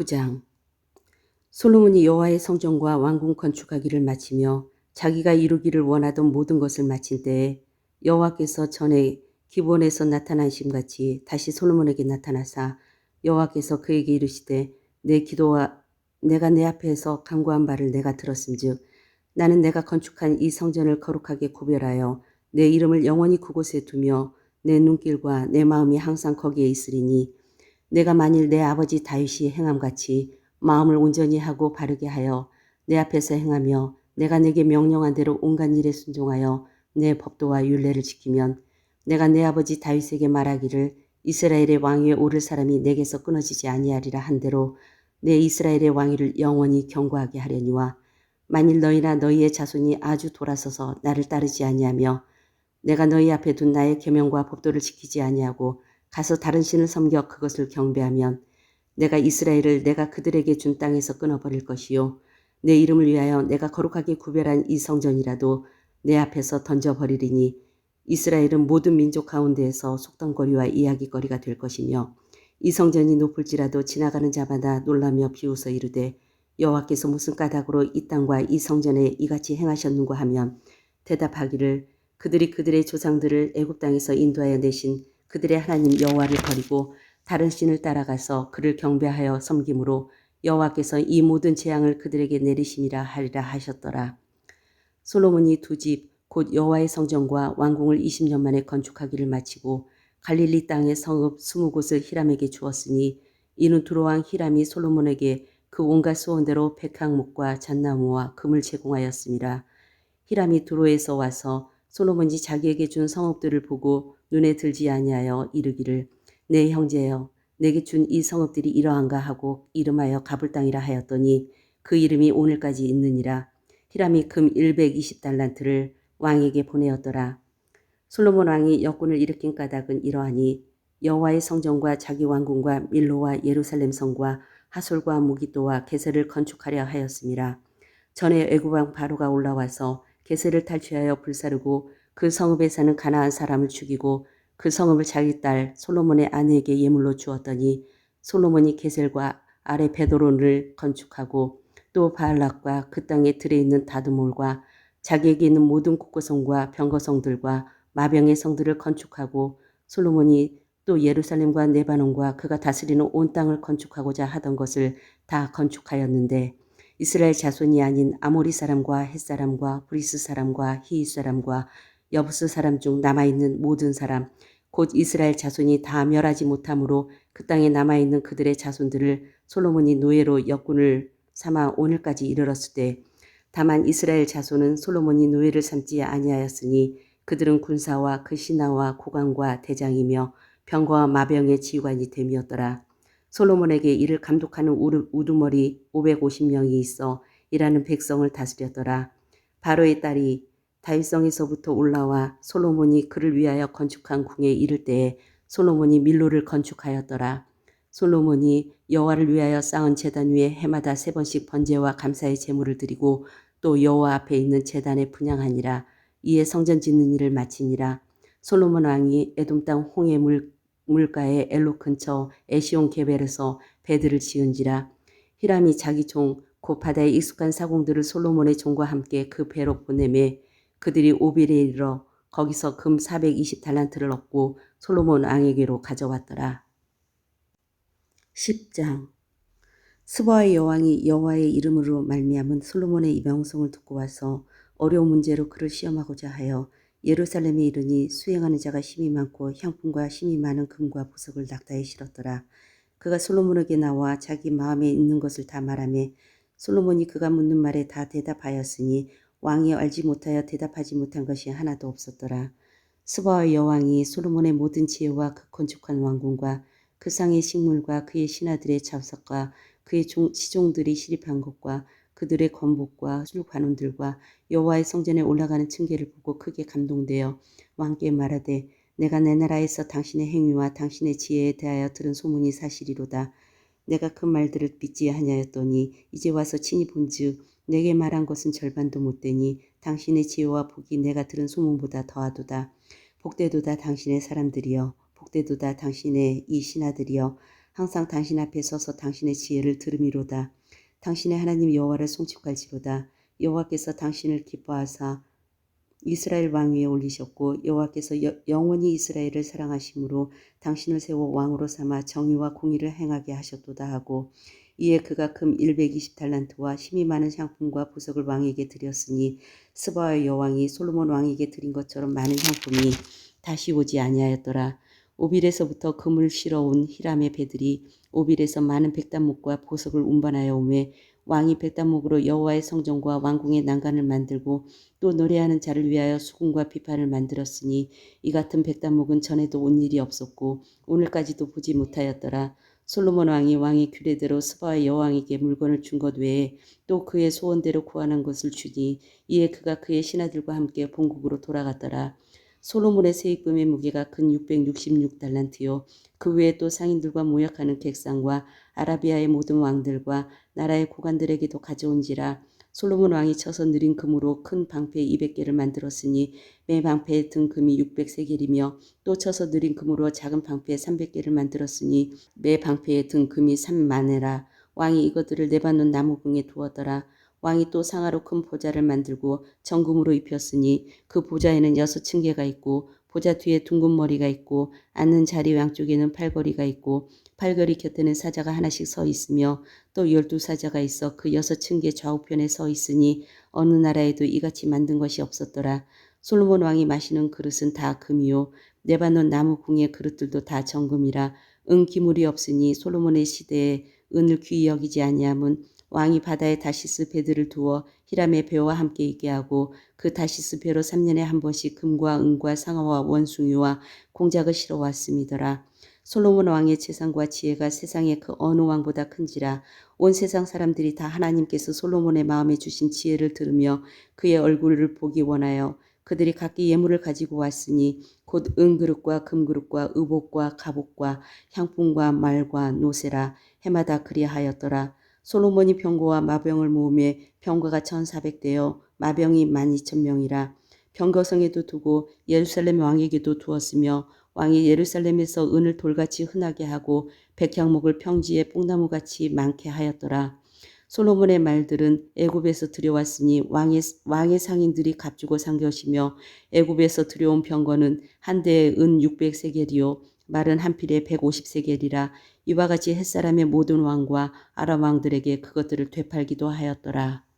9장. 솔로몬이 여호와의 성전과 왕궁 건축하기를 마치며 자기가 이루기를 원하던 모든 것을 마친 때에 여호와께서 전에 기본에서 나타나심 같이 다시 솔로몬에게 나타나사 여호와께서 그에게 이르시되 내 기도와 내가 내 앞에서 간구한 바를 내가 들었은즉 나는 내가 건축한 이 성전을 거룩하게 구별하여 내 이름을 영원히 그곳에 두며 내 눈길과 내 마음이 항상 거기에 있으리니 내가 만일 내 아버지 다윗이 행함같이 마음을 온전히 하고 바르게 하여 내 앞에서 행하며 내가 내게 명령한 대로 온갖 일에 순종하여 내 법도와 율례를 지키면 내가 내 아버지 다윗에게 말하기를 이스라엘의 왕위에 오를 사람이 내게서 끊어지지 아니하리라 한 대로 내 이스라엘의 왕위를 영원히 경고하게 하려니와 만일 너희나 너희의 자손이 아주 돌아서서 나를 따르지 아니하며 내가 너희 앞에 둔 나의 계명과 법도를 지키지 아니하고 가서 다른 신을 섬겨 그것을 경배하면 내가 이스라엘을 내가 그들에게 준 땅에서 끊어버릴 것이요. 내 이름을 위하여 내가 거룩하게 구별한 이 성전이라도 내 앞에서 던져버리리니 이스라엘은 모든 민족 가운데에서 속담거리와 이야기거리가 될 것이며 이 성전이 높을지라도 지나가는 자마다 놀라며 비웃어 이르되 여호와께서 무슨 까닭으로 이 땅과 이 성전에 이같이 행하셨는고 하면 대답하기를 그들이 그들의 조상들을 애굽 땅에서 인도하여 내신 그들의 하나님 여호와를 버리고 다른 신을 따라가서 그를 경배하여 섬김으로 여호와께서 이 모든 재앙을 그들에게 내리심이라 하리라 하셨더라. 솔로몬이 두 집 곧 여호와의 성전과 왕궁을 20년 만에 건축하기를 마치고 갈릴리 땅의 성읍 20곳을 히람에게 주었으니 이는 두로왕 히람이 솔로몬에게 그 온갖 소원대로 백항목과 잣나무와 금을 제공하였습니다. 히람이 두로에서 와서 솔로몬이 자기에게 준 성읍들을 보고 눈에 들지 아니하여 이르기를 내 형제여 내게 준 이 성읍들이 이러한가 하고 이름하여 가불 땅이라 하였더니 그 이름이 오늘까지 있느니라 히람이 금 120달란트를 왕에게 보내었더라 솔로몬 왕이 역군을 일으킨 까닭은 이러하니 여호와의 성전과 자기 왕궁과 밀로와 예루살렘 성과 하솔과 무기또와 게세를 건축하려 하였습니다. 전에 애굽 왕 바로가 올라와서 게세를 탈취하여 불사르고 그 성읍에 사는 가나안 사람을 죽이고 그 성읍을 자기 딸 솔로몬의 아내에게 예물로 주었더니 솔로몬이 게셀과 아래 베도론을 건축하고 또 바알락과 그 땅에 들에 있는 다드몰과 자기에게 있는 모든 국고성과 병거성들과 마병의 성들을 건축하고 솔로몬이 또 예루살렘과 네바논과 그가 다스리는 온 땅을 건축하고자 하던 것을 다 건축하였는데 이스라엘 자손이 아닌 아모리 사람과 헷 사람과 브리스 사람과 히이 사람과 여부스 사람 중 남아있는 모든 사람 곧 이스라엘 자손이 다 멸하지 못하므로 그 땅에 남아있는 그들의 자손들을 솔로몬이 노예로 역군을 삼아 오늘까지 이르렀을 때 다만 이스라엘 자손은 솔로몬이 노예를 삼지 아니하였으니 그들은 군사와 그 신하와 고관과 대장이며 병거와 마병의 지휘관이 됨이었더라. 솔로몬에게 이를 감독하는 우두머리 550명이 있어 일하는 백성을 다스렸더라. 바로의 딸이 다윗성에서부터 올라와 솔로몬이 그를 위하여 건축한 궁에 이를 때에 솔로몬이 밀로를 건축하였더라. 솔로몬이 여호와를 위하여 쌓은 제단 위에 해마다 세 번씩 번제와 감사의 제물을 드리고 또 여호와 앞에 있는 제단에 분양하니라. 이에 성전 짓는 일을 마치니라. 솔로몬 왕이 에돔 땅 홍해 물, 물가의 엘로 근처 에시온 게벨에서 배들을 지은지라. 히람이 자기 종곧 바다에 익숙한 사공들을 솔로몬의 종과 함께 그 배로 보내매 그들이 오빌에 이르러 거기서 금 420달란트를 얻고 솔로몬 왕에게로 가져왔더라. 10장 스바의 여왕이 여호와의 이름으로 말미암은 솔로몬의 이 명성을 듣고 와서 어려운 문제로 그를 시험하고자 하여 예루살렘에 이르니 수행하는 자가 힘이 많고 향품과 힘이 많은 금과 보석을 낙타에 실었더라. 그가 솔로몬에게 나와 자기 마음에 있는 것을 다 말하며 솔로몬이 그가 묻는 말에 다 대답하였으니 왕이 알지 못하여 대답하지 못한 것이 하나도 없었더라. 스바의 여왕이 솔로몬의 모든 지혜와 그 건축한 왕궁과 그 상의 식물과 그의 신하들의 잡석과 그의 종, 시종들이 시립한 것과 그들의 건복과 술관원들과 여호와의 성전에 올라가는 층계를 보고 크게 감동되어 왕께 말하되 내가 내 나라에서 당신의 행위와 당신의 지혜에 대하여 들은 소문이 사실이로다. 내가 그 말들을 믿지 아니하였더니 이제 와서 친히 본즉 내게 말한 것은 절반도 못 되니 당신의 지혜와 복이 내가 들은 소문보다 더하도다. 복되도다 당신의 사람들이여 복되도다 당신의 이 신하들이여 항상 당신 앞에 서서 당신의 지혜를 들음이로다. 당신의 하나님 여호와를 송축할지로다. 여호와께서 당신을 기뻐하사 이스라엘 왕 위에 올리셨고 여호와께서 여- 영원히 이스라엘을 사랑하심으로 당신을 세워 왕으로 삼아 정의와 공의를 행하게 하셨도다 하고 이에 그가 금 120달란트와 힘이 많은 향품과 부석을 왕에게 드렸으니 스바의 여왕이 솔로몬 왕에게 드린 것처럼 많은 향품이 다시 오지 아니하였더라. 오빌에서부터 금을 실어온 히람의 배들이 오빌에서 많은 백단목과 보석을 운반하여 오매 왕이 백단목으로 여호와의 성전과 왕궁의 난간을 만들고 또 노래하는 자를 위하여 수금과 비판을 만들었으니 이 같은 백단목은 전에도 온 일이 없었고 오늘까지도 보지 못하였더라. 솔로몬 왕이 왕의 규례대로 스바의 여왕에게 물건을 준 것 외에 또 그의 소원대로 구하는 것을 주니 이에 그가 그의 신하들과 함께 본국으로 돌아갔더라. 솔로몬의 세입금의 무게가 근 666달란트요. 그 외에 또 상인들과 모약하는 객상과 아라비아의 모든 왕들과 나라의 고관들에게도 가져온지라 솔로몬 왕이 쳐서 느린 금으로 큰 방패 200개를 만들었으니 매 방패의 등 금이 600세겔이며 또 쳐서 느린 금으로 작은 방패 300개를 만들었으니 매 방패의 등 금이 3만에라. 왕이 이것들을 네바논 나무궁에 두었더라. 왕이 또 상하로 큰 보좌를 만들고 정금으로 입혔으니 그 보좌에는 여섯 층계가 있고 보좌 뒤에 둥근 머리가 있고 앉는 자리 양쪽에는 팔걸이가 있고 팔걸이 곁에는 사자가 하나씩 서 있으며 또 열두 사자가 있어 그 여섯 층계 좌우편에 서 있으니 어느 나라에도 이같이 만든 것이 없었더라. 솔로몬 왕이 마시는 그릇은 다 금이요 네바논 나무 궁의 그릇들도 다 정금이라 은 기물이 없으니 솔로몬의 시대에 은을 귀히 여기지 아니함은 왕이 바다에 다시스 배들을 두어 히람의 배와 함께 있게 하고 그 다시스 배로 3년에 한 번씩 금과 은과 상어와 원숭이와 공작을 실어 왔음이더라. 솔로몬 왕의 재산과 지혜가 세상의 그 어느 왕보다 큰지라 온 세상 사람들이 다 하나님께서 솔로몬의 마음에 주신 지혜를 들으며 그의 얼굴을 보기 원하여 그들이 각기 예물을 가지고 왔으니 곧 은그릇과 금그릇과 의복과 갑옷과 향품과 말과 노세라 해마다 그리하였더라. 솔로몬이 병거와 마병을 모음에 병거가 천사백대여 마병이 만 이천 명이라 병거성에도 두고 예루살렘 왕에게도 두었으며 왕이 예루살렘에서 은을 돌같이 흔하게 하고 백향목을 평지에 뽕나무같이 많게 하였더라. 솔로몬의 말들은 애굽에서 들여왔으니 왕의 왕의 상인들이 값주고 산 것이며 애굽에서 들여온 병거는 한 대에 은 600세겔이요 말은 한 필에 150세겔이라 이와 같이 햇사람의 모든 왕과 아람 왕들에게 그것들을 되팔기도 하였더라.